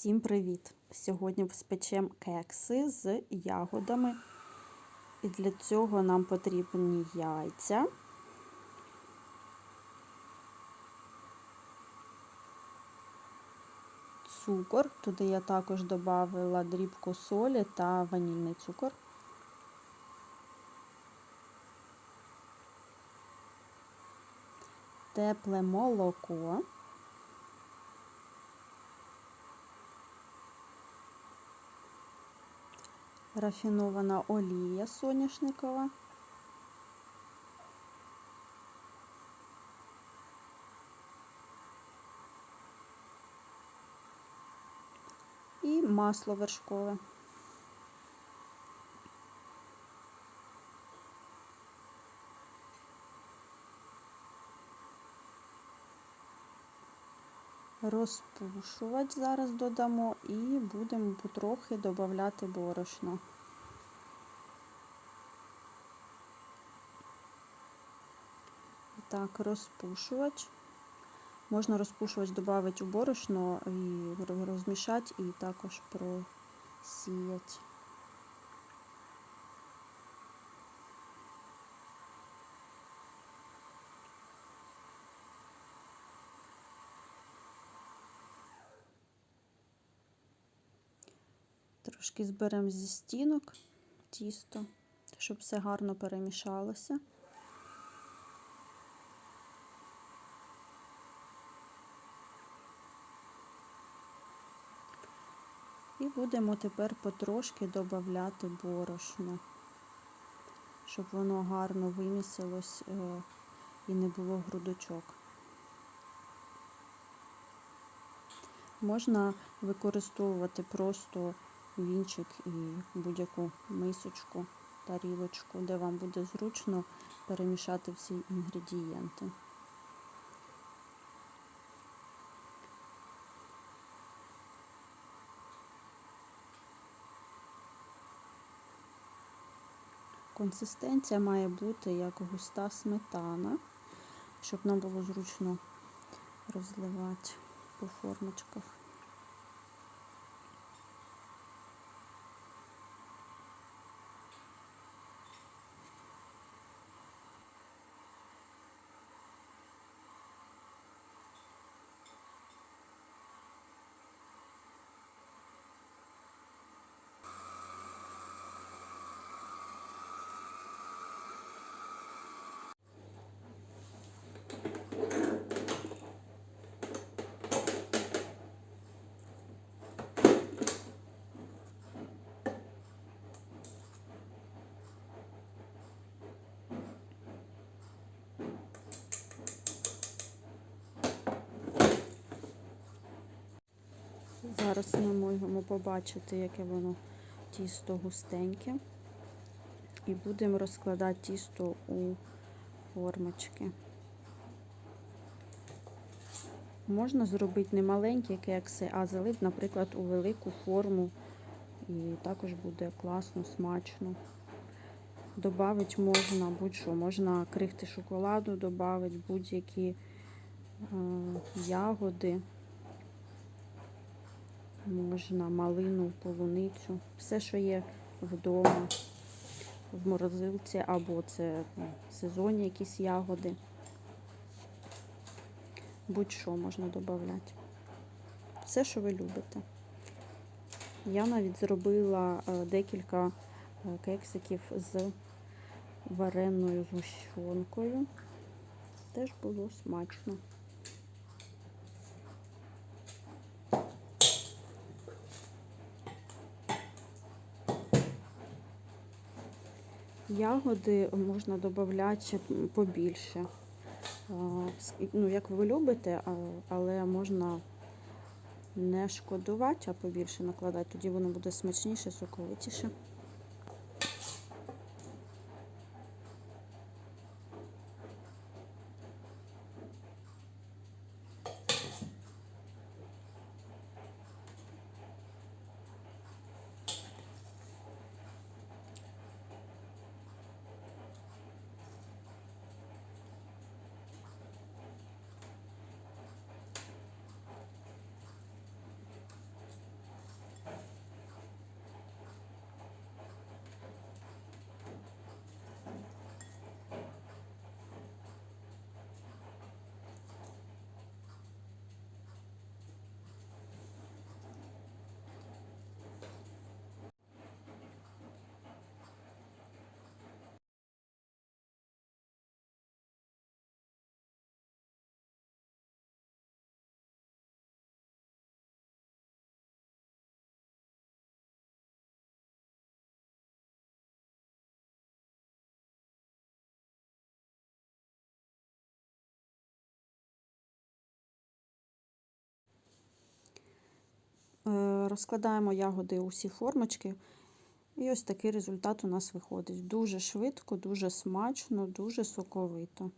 Всім привіт! Сьогодні спечемо кекси з ягодами. І для цього нам потрібні яйця, цукор. Туди я також додала дрібку солі та ванільний цукор. Тепле молоко. Рафінована олія соняшникова. І масло вершкове. Розпушувати зараз додамо і будемо потрохи додати борошно. Так, розпушувач. Можна розпушувач додати у борошно і розмішати, і також просіяти. Трошки зберемо зі стінок тісто, щоб все гарно перемішалося. І будемо тепер потрошки додати борошно, щоб воно гарно вимісилось е, і не було грудочок. Можна використовувати просто вінчик і будь-яку мисочку, тарілочку, де вам буде зручно перемішати всі інгредієнти. Консистенція має бути як густа сметана, щоб нам було зручно розливати по формочках. Зараз ми можемо побачити, яке воно тісто густеньке. І будемо розкладати тісто у формочки. Можна зробити не маленькі кекси, а залити, наприклад, у велику форму. І також буде класно, смачно. Добавити можна будь-що, можна крихти шоколаду, додати будь-які е, ягоди можна малину, полуницю, все, що є вдома, в морозилці, або це сезонні якісь ягоди. Будь-що можна додати. Все, що ви любите. Я навіть зробила е, декілька е, кексиків з вареною згущенкою. Теж було смачно. Ягоди можна додати побільше. Ну, як ви любите, але можна не шкодувати, а побільше накладати, тоді воно буде смачніше, соковитіше. Розкладаємо ягоди у всі формочки. І ось такий результат у нас виходить. Дуже швидко, дуже смачно, дуже соковито.